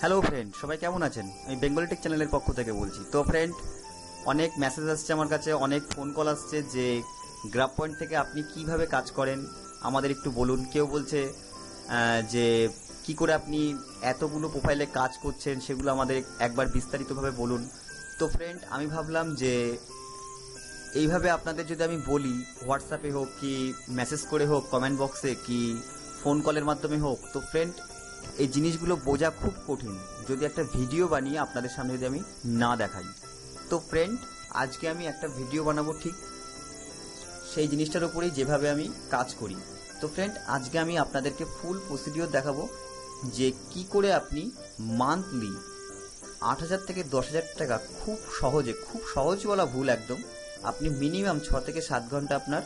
Hello friend সবাই কেমন আছেন? আমি বেঙ্গলি টেক চ্যানেলের পক্ষ থেকে বলছি। তো ফ্রেন্ড অনেক মেসেজ আসছে আমার কাছে, অনেক ফোন কল আসছে যে গ্রাফ পয়েন্ট থেকে আপনি কীভাবে কাজ করেন? আমাদের একটু বলুন। কেউ বলছে যে কি করে আপনি এতগুলো প্রোফাইলে কাজ করছেন, সেগুলো আমাদের একবার বিস্তারিতভাবে বলুন। তো ফ্রেন্ড আমি ভাবলাম যে এইভাবে আপনাদের যদি আমি বলি হোয়াটসঅ্যাপে হোক কি মেসেজ করে হোক কমেন্ট বক্সে কি ফোন কলের মাধ্যমে হোক, তো ফ্রেন্ড এই জিনিসগুলো বোঝা খুব কঠিন। যদি একটা ভিডিও বানিয়ে আপনাদের সামনে যদি আমি না দেখাই। তো ফ্রেন্ড আজকে আমি একটা ভিডিও বানাবো ঠিক সেই জিনিসটার উপরেই যেভাবে আমি কাজ করি। তো ফ্রেন্ড আজকে আমি আপনাদেরকে ফুল প্রসিডিওর দেখাবো যে কি করে আপনি মান্থলি আট হাজার থেকে দশ হাজার টাকা খুব সহজে, খুব সহজ বলা ভুল একদম, আপনি মিনিমাম ছ থেকে সাত ঘণ্টা আপনার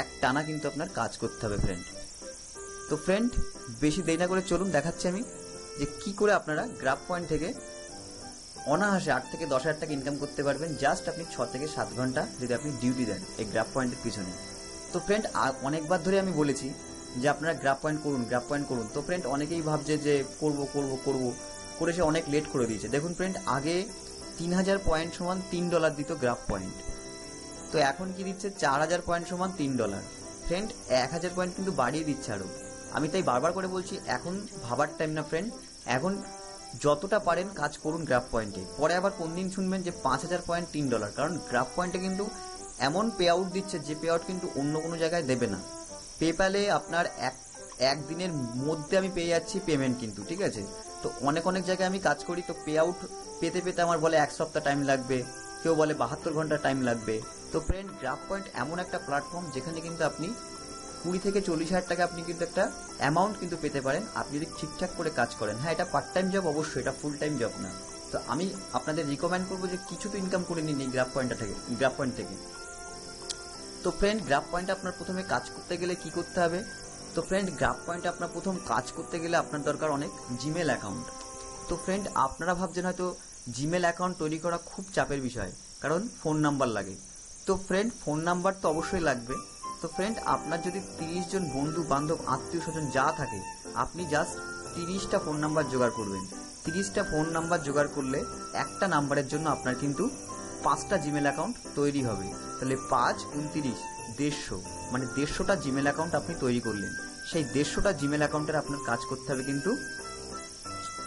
এক টানা কিন্তু আপনার কাজ করতে হবে ফ্রেন্ড তো ফ্রেন্ড বেশি দেরি না করে চলুন, দেখাচ্ছি আমি যে কি করে আপনারা গ্রাফ পয়েন্ট থেকে অনায়াসে আট থেকে দশ হাজার টাকা ইনকাম করতে পারবেন। জাস্ট আপনি ছ থেকে সাত ঘণ্টা যদি আপনি ডিউটি দেন এই গ্রাফ পয়েন্টের পিছনে। তো ফ্রেন্ড অনেকবার ধরে আমি বলেছি যে আপনারা গ্রাফ পয়েন্ট করুন গ্রাফ পয়েন্ট করুন। তো ফ্রেন্ড অনেকেই ভাবছে যে করব করব করব, করে সে অনেক লেট করে দিয়েছে। দেখুন ফ্রেন্ড আগে তিন হাজার পয়েন্ট সমান তিন ডলার দিত গ্রাফ পয়েন্ট তো এখন কি দিচ্ছে? চার হাজার পয়েন্ট সমান তিন ডলার ফ্রেন্ড এক হাজার পয়েন্ট কিন্তু বাড়িয়ে দিচ্ছে আরও। আমি তাই বারবার করে বলছি, এখন ভাবার টাইম না ফ্রেন্ড এখন যতটা পারেন কাজ করুন গ্রাফ পয়েন্টে পরে আবার কোন দিন শুনবেন যে পাঁচ হাজার পয়েন্ট তিন ডলার কারণ গ্রাফ পয়েন্টে কিন্তু এমন পে আউট দিচ্ছে যে পে আউট কিন্তু অন্য কোনো জায়গায় দেবে না। পেপ্যালে আপনার এক একদিনের মধ্যে আমি পেয়ে যাচ্ছি পেমেন্ট কিন্তু, ঠিক আছে? তো অনেক অনেক জায়গায় আমি কাজ করি, তো পে আউট পেতে পেতে আমার বলে এক সপ্তাহ টাইম লাগবে। কেউ বলে বাহাত্তর ঘণ্টা টাইম লাগবে। তো ফ্রেন্ড গ্রাফ পয়েন্ট এমন একটা প্ল্যাটফর্ম যেখানে কিন্তু আপনি কুড়ি থেকে চল্লিশ হাজার টাকা আপনি কিন্তু একটা অ্যামাউন্ট কিন্তু পেতে পারেন। আপনি যদি ঠিকঠাক করে কাজ করেন। হ্যাঁ এটা পার্ট টাইম জব অবশ্যই, এটা ফুল টাইম জব না। তো আমি আপনাদের রিকমেন্ড করব যে কিছু তো ইনকাম করে নিন এই গ্রাফ পয়েন্টটা থেকে গ্রাফ পয়েন্ট থেকে। তো ফ্রেন্ড গ্রাফ পয়েন্টে আপনার প্রথমে কাজ করতে গেলে কি করতে হবে? তো ফ্রেন্ড গ্রাফ পয়েন্টে আপনার প্রথম কাজ করতে গেলে আপনার দরকার অনেক জিমেল অ্যাকাউন্ট তো ফ্রেন্ড আপনারা ভাবছেন হয়তো জিমেল অ্যাকাউন্ট তৈরি করা খুব চাপের বিষয়, কারণ ফোন নাম্বার লাগে। তো ফ্রেন্ড ফোন নাম্বার তো অবশ্যই লাগবে। তো ফ্রেন্ড আপনার যদি তিরিশ জন বন্ধু, বান্ধব, আত্মীয় স্বজন যা থাকে, আপনি জাস্ট তিরিশটা ফোন নাম্বার জোগাড় করবেন। তিরিশটা ফোন নাম্বার জোগাড় করলে একটা নাম্বারের জন্য আপনার কিন্তু পাঁচটা জিমেল অ্যাকাউন্ট তৈরি হবে। তাহলে পাঁচ উনতিরিশ, দেড়শো মানে দেড়শোটা জিমেল অ্যাকাউন্ট আপনি তৈরি করলেন। সেই দেড়শোটা জিমেল অ্যাকাউন্টের আপনার কাজ করতে হবে কিন্তু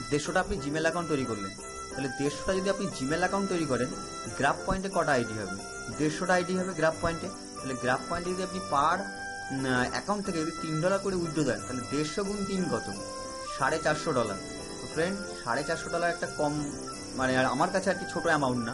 দেড়শোটা আপনি জিমেল অ্যাকাউন্ট তৈরি করলেন। তাহলে দেড়শোটা যদি আপনি জিমেল অ্যাকাউন্ট তৈরি করেন গ্রাফ পয়েন্টে কটা আইডি হবে? দেড়শোটা আইডি হবে গ্রাফ পয়েন্টে তাহলে গ্রাফ পয়েন্টে যদি আপনি পার অ্যাকাউন্ট থেকে যদি তিন ডলার করে উইথড্র দেন, তাহলে দেড়শো গুণ তিন কত? সাড়ে চারশো ডলার তো ফ্রেন্ড সাড়ে চারশো ডলার একটা কম মানে আর আমার কাছে আর কি ছোটো অ্যামাউন্ট না।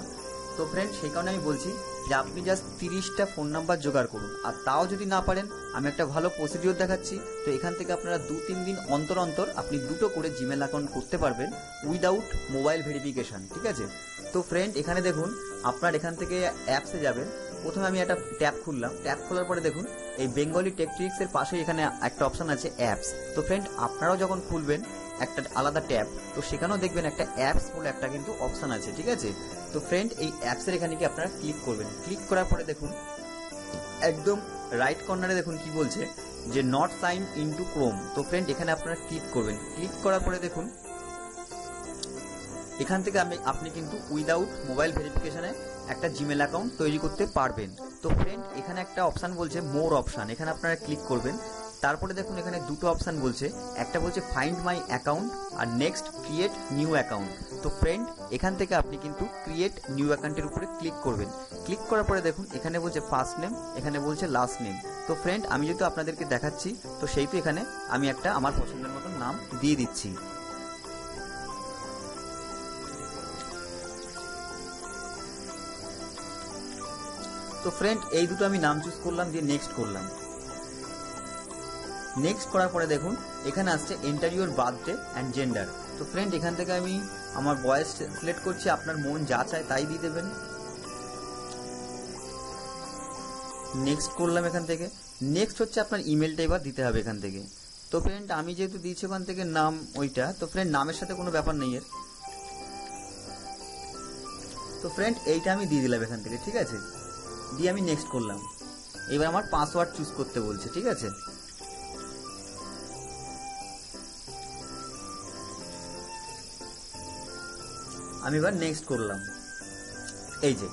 তো ফ্রেন্ড সেই কারণে আমি বলছি যে আপনি জাস্ট তিরিশটা ফোন নাম্বার জোগাড় করুন। আর তাও যদি না পারেন, আমি একটা ভালো প্রসিডিওর দেখাচ্ছি। তো এখান থেকে আপনারা দু তিন দিন অন্তর অন্তর আপনি দুটো করে জিমেল অ্যাকাউন্ট করতে পারবেন উইদাউট মোবাইল ভেরিফিকেশন ঠিক আছে? তো ফ্রেন্ড এখানে দেখুন, আপনার এখান থেকে অ্যাপসে যাবেন। প্রথমে আমি একটা ট্যাব খুললাম। ট্যাব খোলার পরে দেখুন, এই বেঙ্গলি টেকট্রিক্স এর পাশে এখানে একটা অপশন আছে অ্যাপস তো ফ্রেন্ড আপনারাও যখন খুলবেন একটা আলাদা ট্যাব, তো সেখানেও দেখবেন একটা অ্যাপস বলে একটা কিন্তু অপশন আছে, ঠিক আছে? তো ফ্রেন্ড এই অ্যাপসের এখানে কি আপনারা ক্লিক করবেন। ক্লিক করার পরে দেখুন, একদম রাইট কর্নারে দেখুন কি বলছে, যে নট সাইন ইনটু ক্রোম তো ফ্রেন্ড এখানে আপনারা ক্লিক করবেন। ক্লিক করার পরে দেখুন এখান থেকে আমি, আপনি কিন্তু উইদাউট মোবাইল ভেরিফিকেশনে একটা জিমেল অ্যাকাউন্ট তৈরি করতে পারবেন। তো ফ্রেন্ড এখানে একটা অপশান বলছে মোর অপশান এখানে আপনারা ক্লিক করবেন। তারপরে দেখুন এখানে দুটো অপশান বলছে। একটা বলছে ফাইন্ড মাই অ্যাকাউন্ট আর নেক্সট ক্রিয়েট নিউ অ্যাকাউন্ট তো ফ্রেন্ড এখান থেকে আপনি কিন্তু ক্রিয়েট নিউ অ্যাকাউন্টের উপরে ক্লিক করবেন। ক্লিক করার পরে দেখুন, এখানে বলছে ফার্স্ট নেম এখানে বলছে লাস্ট নেম তো ফ্রেন্ড আমি যেহেতু আপনাদেরকে দেখাচ্ছি, তো সেই তো এখানে আমি একটা আমার পছন্দের মতন নাম দিয়ে দিচ্ছি। তো ফ্রেন্ড এই দুটো আমি নাম চুজ করলাম, দিয়ে নেক্সট করলাম। নেক্সট করার পরে দেখুন, এখানে আসছে enter your birthday and gender তো ফ্রেন্ড এখান থেকে আমি আমার বয়স সিলেক্ট করছি, আপনার মন যা চায় তাই দিয়ে দেবেন। নেক্সট করলাম এখান থেকে। নেক্সট হচ্ছে আপনার ইমেলটা এবার দিতে হবে এখান থেকে। তো ফ্রেন্ড আমি যেহেতু দিয়েছি ওখান থেকে নাম ওইটা, তো ফ্রেন্ড নামের সাথে কোনো ব্যাপার নেই এর। তো ফ্রেন্ড এইটা আমি দিয়ে দিলাম এখান থেকে, ঠিক আছে? দিয়ে আমি নেক্সট করলাম। এবার আমার পাসওয়ার্ড চুজ করতে বলছে, ঠিক আছে? আমি এবার নেক্সট করলাম। এই যে,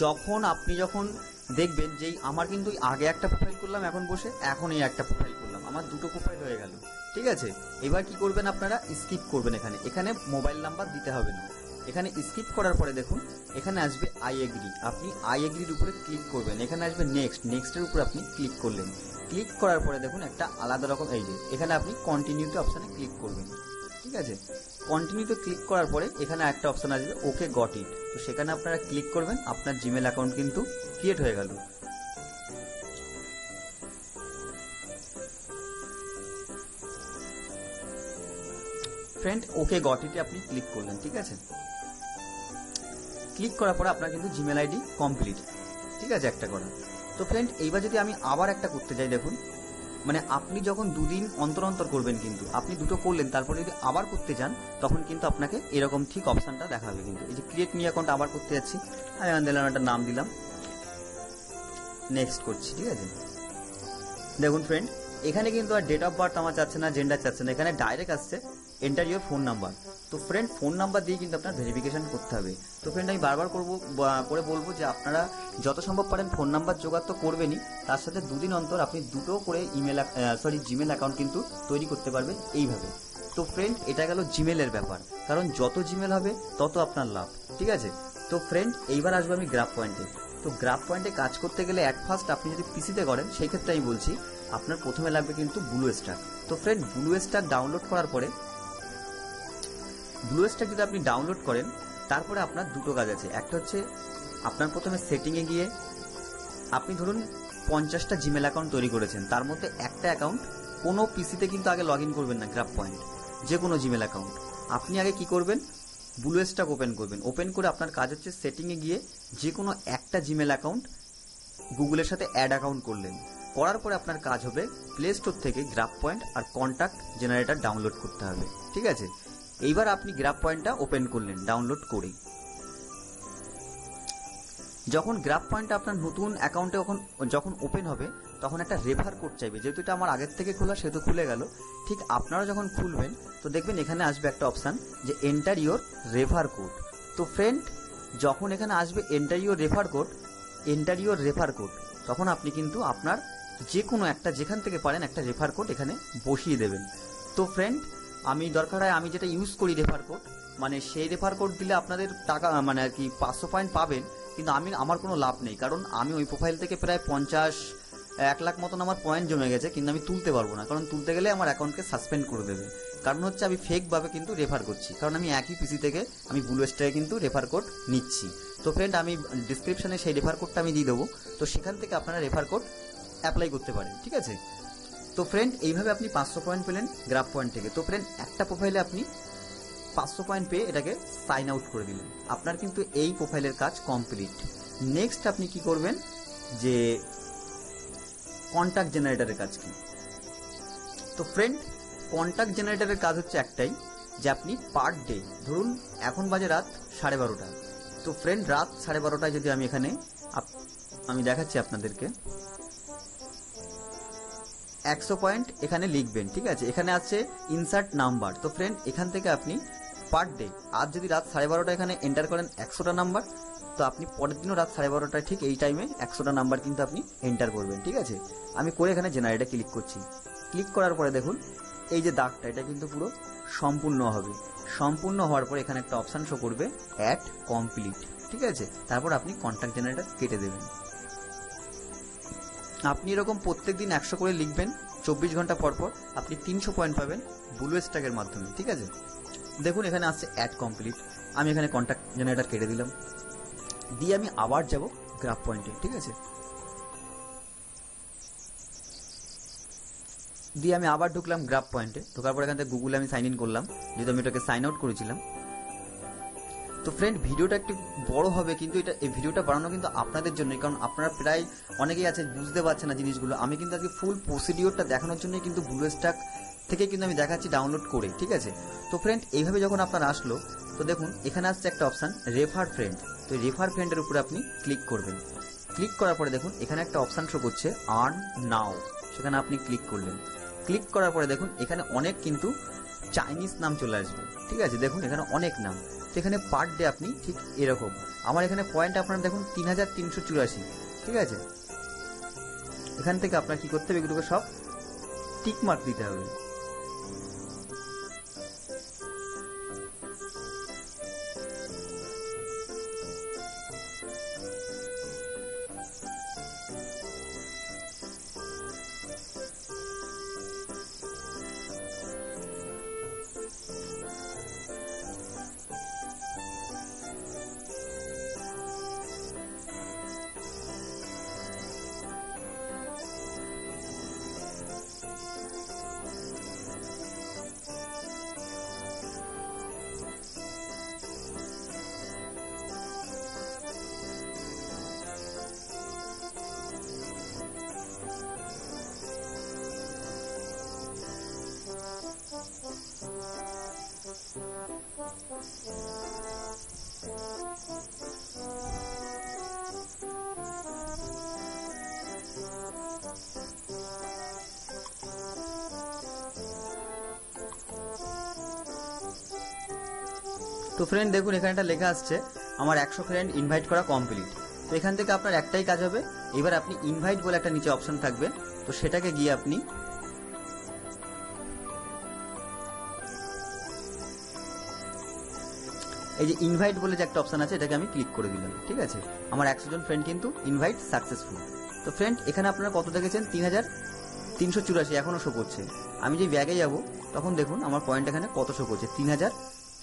যখন আপনি যখন দেখবেন যে আমার কিন্তু আগে একটা প্রোফাইল করলাম, এখন বসে, এখন এই একটা প্রোফাইল করলাম, আমার দুটো প্রোফাইল হয়ে গেল, ঠিক আছে? এবার কি করবেন আপনারা? স্কিপ করবেন এখানে। এখানে মোবাইল নাম্বার দিতে হবে না। এখানে স্কিপ করার পরে দেখুন, এখানে আসবে আই এগ্রি আপনি আই এগ্রির উপরে ক্লিক করবেন। এখানে আসবে নেক্সট নেক্সটের উপরে আপনি ক্লিক করলেন। ক্লিক করার পরে দেখুন, একটা আলাদা রকম, এই যে, এখানে আপনি কন্টিনিউতে অপশানে ক্লিক করবেন। ঠিক আছে? কন্টিনিউতে ক্লিক করার পরে এখানে একটা অপশন আসবে ওকে গট ইট তো সেখানে আপনারা ক্লিক করবেন, আপনার জিমেল অ্যাকাউন্ট কিন্তু ক্রিয়েট হয়ে গেল। ফ্রেন্ড ওকে গটিতে আপনি ক্লিক করলেন। ঠিক আছে? ক্লিক করার পরে আপনার কিন্তু জিমেল আইডি কমপ্লিট ঠিক আছে একটা করা তো ফ্রেন্ড এইবার যদি আমি আবার একটা করতে যাই, দেখুন। মানে আপনি যখন দুদিন অন্তর অন্তর করবেন কিন্তু, আপনি দুটো করলেন, তারপরে যদি আবার করতে যান, তখন কিন্তু আপনাকে এরকম ঠিক অপশনটা দেখাবে কিন্তু। এই যে ক্রিয়েট মি অ্যাকাউন্ট আবার করতে যাচ্ছি, আমি দিলাম একটা নাম দিলাম। নেক্সট করছি, ঠিক আছে? দেখুন ফ্রেন্ড এখানে কিন্তু আর ডেট অফ বার্থ আমার চাচ্ছে না জেন্ডার চাচ্ছে না, এখানে ডাইরেক্ট আসছে। এন্টার ইউর ফোন নাম্বার তো ফ্রেন্ড ফোন নাম্বার দিয়ে কিন্তু আপনার ভেরিফিকেশন করতে হবে। তো ফ্রেন্ড আমি বারবার করব করে বলব যে আপনারা যত সম্ভব পারেন ফোন নাম্বার জোগাড় তো করবেনই। তার সাথে দুদিন অন্তর আপনি দুটো করে ইমেল সরি জিমেল অ্যাকাউন্ট কিন্তু তৈরি করতে পারবেন এইভাবে। তো ফ্রেন্ড এটা গেল জিমেলের ব্যাপার। কারণ যত জিমেল হবে, তত আপনার লাভ। ঠিক আছে? তো ফ্রেন্ড এইবার আসব আমি গ্রাফ পয়েন্টে তো গ্রাফ পয়েন্টে কাজ করতে গেলে অ্যাট ফার্স্ট আপনি যদি পিসিতে করেন, সেই ক্ষেত্রে আমি বলছি, আপনার প্রথমে লাগবে কিন্তু ব্লু স্টার তো ফ্রেন্ড ব্লু স্টার ডাউনলোড করার পরে ব্লু স্টার যদি আপনি ডাউনলোড করেন, তারপরে আপনার দুটো কাজ আছে। একটা হচ্ছে, আপনার প্রথমে সেটিংয়ে গিয়ে আপনি ধরুন পঞ্চাশটা জিমেল অ্যাকাউন্ট তৈরি করেছেন। তার মধ্যে একটা অ্যাকাউন্ট কোনো পিসিতে কিন্তু আগে লগ করবেন না গ্রাফ পয়েন্ট যে কোনো জিমেল অ্যাকাউন্ট আপনি আগে কি করবেন? ব্লু ওপেন করবেন। ওপেন করে আপনার কাজ হচ্ছে সেটিংয়ে গিয়ে যে কোনো একটা জিমেল অ্যাকাউন্ট গুগলের সাথে অ্যাড অ্যাকাউন্ট করলেন। করার পরে আপনার কাজ হবে প্লে স্টোর থেকে গ্রাফ পয়েন্ট আর কন্ট্যাক্ট জেনারেটর ডাউনলোড করতে হবে। ঠিক আছে? এইবার আপনি গ্রাফ পয়েন্টটা ওপেন করলেন ডাউনলোড করে। যখন গ্রাফ পয়েন্টটা আপনার নতুন অ্যাকাউন্টে যখন যখন ওপেন হবে, তখন একটা রেফার কোড চাইবে। যেহেতু এটা আমার আগের থেকে খোলা, সেহেতু খুলে গেল। ঠিক আপনারা যখন খুলবেন, তো দেখবেন এখানে আসবে একটা অপশান যে এন্টার ইওর রেফার কোড তো ফ্রেন্ড যখন এখানে আসবে enter your refer code enter your refer code তখন আপনি কিন্তু আপনার যে কোনো একটা, যেখান থেকে পারেন একটা রেফার কোড এখানে বসিয়ে দেবেন। তো ফ্রেন্ড আমি দরকার হয় আমি যেটা ইউজ করি রেফার কোড মানে সেই রেফার কোড দিলে আপনাদের টাকা মানে আর কি পাঁচশো পয়েন্ট পাবেন, কিন্তু আমি, আমার কোনো লাভ নেই। কারণ আমি ওই প্রোফাইল থেকে প্রায় পঞ্চাশ, এক লাখ মতন আমার পয়েন্ট জমে গেছে, কিন্তু আমি তুলতে পারব না। কারণ তুলতে গেলে আমার অ্যাকাউন্টকে সাসপেন্ড করে দেবে। কারণ হচ্ছে আমি ফেকভাবে কিন্তু রেফার করছি। কারণ আমি একই পিসি থেকে আমি ব্লু স্টারে কিন্তু রেফার কোড নিচ্ছি। তো ফ্রেন্ড আমি ডিসক্রিপশানে সেই রেফার কোডটা আমি দিয়ে দেবো। তো সেখান থেকে আপনারা রেফার কোড অ্যাপ্লাই করতে পারেন, ঠিক আছে? তো ফ্রেন্ড এইভাবে আপনি পাঁচশো পয়েন্ট পেলেন গ্রাফ পয়েন্ট থেকে। তো ফ্রেন্ড একটা প্রোফাইলে আপনি পাঁচশো পয়েন্ট পেয়ে এটাকে সাইন আউট করে দিলেন। আপনার কিন্তু এই প্রোফাইলের কাজ কমপ্লিট নেক্সট আপনি কি করবেন? যে কন্ট্যাক্ট জেনারেটারের কাজ কি? তো ফ্রেন্ড কন্ট্যাক্ট জেনারেটারের কাজ হচ্ছে একটাই যে আপনি পার ডে ধরুন এখন বাজে রাত সাড়ে বারোটা। তো ফ্রেন্ড রাত সাড়ে বারোটায় যদি আমি এখানে আমি দেখাচ্ছি আপনাদেরকে। একশো পয়েন্ট এখানে লিখবেন, ঠিক আছে? এখানে আছে ইনসার্ট নাম্বার তো ফ্রেন্ড এখান থেকে আপনি পার ডে আজ যদি রাত সাড়ে বারোটা এখানে এন্টার করেন একশোটা নাম্বার তো আপনি পরের দিনও রাত সাড়ে বারোটায় ঠিক এই টাইমে একশোটা নাম্বার কিন্তু আপনি এন্টার করবেন, ঠিক আছে? আমি করে এখানে জেনারেটে ক্লিক করছি। ক্লিক করার পরে দেখুন, এই যে দাগটা, এটা কিন্তু পুরো সম্পূর্ণ হবে। সম্পূর্ণ হওয়ার পর এখানে একটা অপশান শো করবে অ্যাট কমপ্লিট ঠিক আছে? তারপর আপনি কন্ট্যাক্ট জেনারেটর কেটে দেবেন। আপনি এরকম প্রত্যেক দিন একশো করে লিখবেন, চব্বিশ ঘণ্টা পর পর আপনি তিনশো পয়েন্ট পাবেন ব্লু স্ট্যাকের মাধ্যমে, ঠিক আছে? দেখুন, এখানে আসছে অ্যাড কমপ্লিট আমি এখানে কন্ট্যাক্ট জেনারেটর কেটে দিলাম। দিয়ে আমি আবার যাব গ্রাফ পয়েন্টে ঠিক আছে? দিয়ে আমি আবার ঢুকলাম গ্রাফ পয়েন্টে ঢোকার পর এখান থেকে গুগলে আমি সাইন ইন করলাম। যেহেতু আমি এটাকে সাইন আউট করেছিলাম। তো ফ্রেন্ড ভিডিওটা একটু বড় হবে, কিন্তু এটা, এই ভিডিওটা বানানো কিন্তু আপনাদের জন্যই, কারণ আপনারা প্রায় অনেকেই আছে বুঝতে পারছেন না জিনিসগুলো। আমি কিন্তু আজকে ফুল প্রসিডিওরটা দেখানোর জন্যই কিন্তু ব্লু স্টাক থেকে কিন্তু আমি দেখাচ্ছি ডাউনলোড করে, ঠিক আছে? তো ফ্রেন্ড এইভাবে যখন আপনার আসলো, তো দেখুন, এখানে আসছে একটা অপশান রেফার ফ্রেন্ড তো রেফার ফ্রেন্ডের উপরে আপনি ক্লিক করবেন। ক্লিক করার পরে দেখুন, এখানে একটা অপশান শো করছে আর্ন নাও সেখানে আপনি ক্লিক করলেন। ক্লিক করার পরে দেখুন, এখানে অনেক কিন্তু চাইনিজ নাম চলে আসবে, ঠিক আছে? দেখুন, এখানে অনেক নাম। এখানে পার ডে আপনি ঠিক এরকম। আমার এখানে পয়েন্ট আপনার দেখুন তিন হাজার তিনশো চুরাশি। ঠিক আছে? এখান থেকে আপনার কি করতে হবে? এগুলোকে সব টিক মার্ক দিতে হবে। তো ফ্রেন্ড দেখুন, এখানে একটা লেখা আসছে, আমার একশো ফ্রেন্ড ইনভাইট করা কমপ্লিট তো এখান থেকে আপনার একটাই কাজ হবে, এবার আপনি ইনভাইট বলে একটা নিচে অপশন থাকবে, তো সেটাকে গিয়ে আপনি এই যে ইনভাইট বলে যে একটা অপশন আছে, এটাকে আমি ক্লিক করে দিলাম, ঠিক আছে? আমার একশো জন ফ্রেন্ড কিন্তু ইনভাইট সাকসেসফুল তো ফ্রেন্ড এখানে আপনারা কত দেখেছেন? তিন হাজার তিনশো চুরাশি এখনও শো করছে। আমি যে ব্যাগে যাব, তখন দেখুন, আমার পয়েন্ট এখানে কত শো করছে? তিন হাজার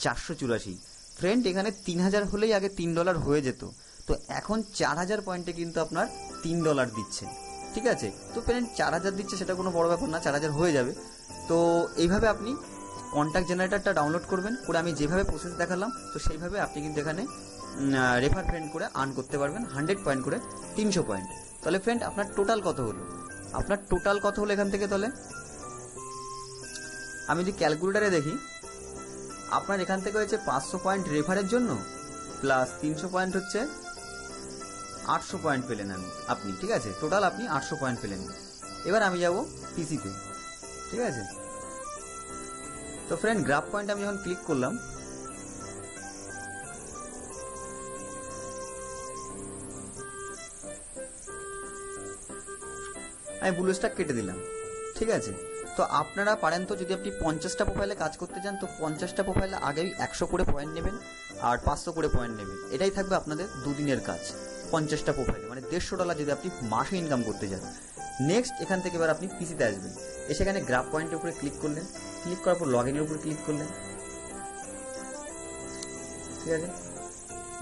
চারশো চুরাশি। ফ্রেন্ড এখানে তিন হাজার হলেই আগে তিন ডলার হয়ে যেত। তো এখন চার হাজার পয়েন্টে কিন্তু আপনার তিন ডলার দিচ্ছে ঠিক আছে? তো ফ্রেন্ড চার হাজার দিচ্ছে সেটা কোনো বড় ব্যাপার না, চার হাজার হয়ে যাবে। তো এইভাবে আপনি কন্ট্যাক্ট জেনারেটরটা ডাউনলোড করবেন, করে আমি যেভাবে প্রসেস দেখালাম, তো সেইভাবে আপনি কিন্তু এখানে রেফার ফ্রেন্ড করে আর্ন করতে পারবেন হান্ড্রেড পয়েন্ট করে তিনশো পয়েন্ট তাহলে ফ্রেন্ড আপনার টোটাল কত হলো? আপনার টোটাল কত হলো এখান থেকে তাহলে? আমি যদি ক্যালকুলেটারে দেখি আপনার এখান থেকে হয়েছে পাঁচশো পয়েন্ট রেফারের জন্য, প্লাস তিনশো পয়েন্ট হচ্ছে আটশো পয়েন্ট পেলেন আমি, আপনি, ঠিক আছে? টোটাল আপনি আটশো পয়েন্ট পেলেন। এবার আমি যাব পিসিতে ঠিক আছে? তো ফ্রেন্ড গ্রাফ পয়েন্ট আমি যখন ক্লিক করলাম, আমি ব্লু স্টাক কেটে দিলাম, ঠিক আছে? তো আপনারা পারেন তো যদি আপনি পঞ্চাশটা প্রোফাইলে কাজ করতে চান, তো পঞ্চাশটা প্রোফাইলে আগেই একশো করে পয়েন্ট নেবেন আর পাঁচশো করে পয়েন্ট নেবেন। এটাই থাকবে আপনাদের দুদিনের কাজ, পঞ্চাশটা প্রোফাইলে মানে দেড়শো ডলার যদি আপনি মাসে ইনকাম করতে চান নেক্সট এখান থেকে এবার আপনি পিসিতে আসবেন। এসে এখানে গ্রাফ পয়েন্টের উপরে ক্লিক করলেন। ক্লিক করার পর লগ ইনের উপরে ক্লিক করলেন। ঠিক আছে?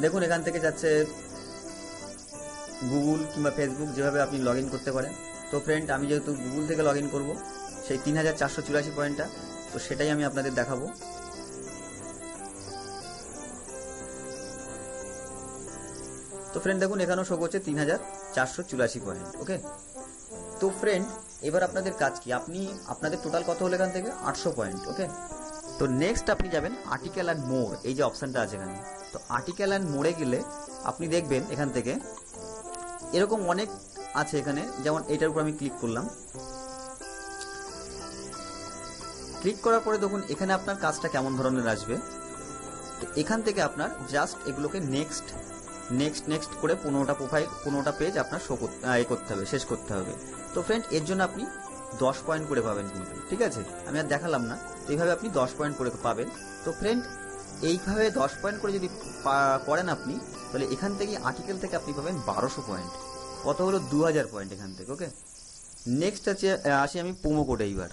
দেখুন, এখান থেকে যাচ্ছে গুগল কিংবা ফেসবুক যেভাবে আপনি লগ করতে পারেন। তো ফ্রেন্ড আমি যেহেতু গুগল থেকে লগ ইন করব সেই তিন হাজার চারশো চুরাশি পয়েন্টটা, তো সেটাই আমি আপনাদের দেখাবো। তো ফ্রেন্ড দেখুন, এখানেও শো করছে তিন হাজার চারশো চুরাশি পয়েন্ট ওকে তো ফ্রেন্ড এবার আপনাদের কাজ কি? আপনি, আপনাদের টোটাল কত হলো এখান থেকে? আটশো পয়েন্ট ওকে তো নেক্সট আপনি যাবেন আর্টিকেল অ্যান্ড মোর এই যে অপশানটা আছে এখানে। তো আর্টিকেল অ্যান্ড মোড়ে গেলে আপনি দেখবেন এখান থেকে, এরকম অনেক আছে এখানে, যেমন এটার উপর আমি ক্লিক করলাম। ক্লিক করার পরে দেখুন, এখানে আপনার কাজটা কেমন ধরনের আসবে? তো এখান থেকে আপনার জাস্ট এগুলোকে নেক্সট নেক্সট নেক্সট করে পনেরোটা প্রোফাইল পনেরোটা পেজ আপনার শো এ করতে হবে, শেষ করতে হবে। তো ফ্রেন্ড এর জন্য আপনি দশ পয়েন্ট করে পাবেন কিন্তু, ঠিক আছে? আমি আর দেখালাম না, তো এইভাবে আপনি দশ পয়েন্ট করে পাবেন। তো ফ্রেন্ড এইভাবে দশ পয়েন্ট করে যদি করেন আপনি, তাহলে এখান থেকে আর্টিকেল থেকে আপনি পাবেন বারোশো পয়েন্ট কত হলো? দু হাজার পয়েন্ট এখান থেকে ওকে নেক্সট আছে আসি আমি প্রোমো কোডে এইবার।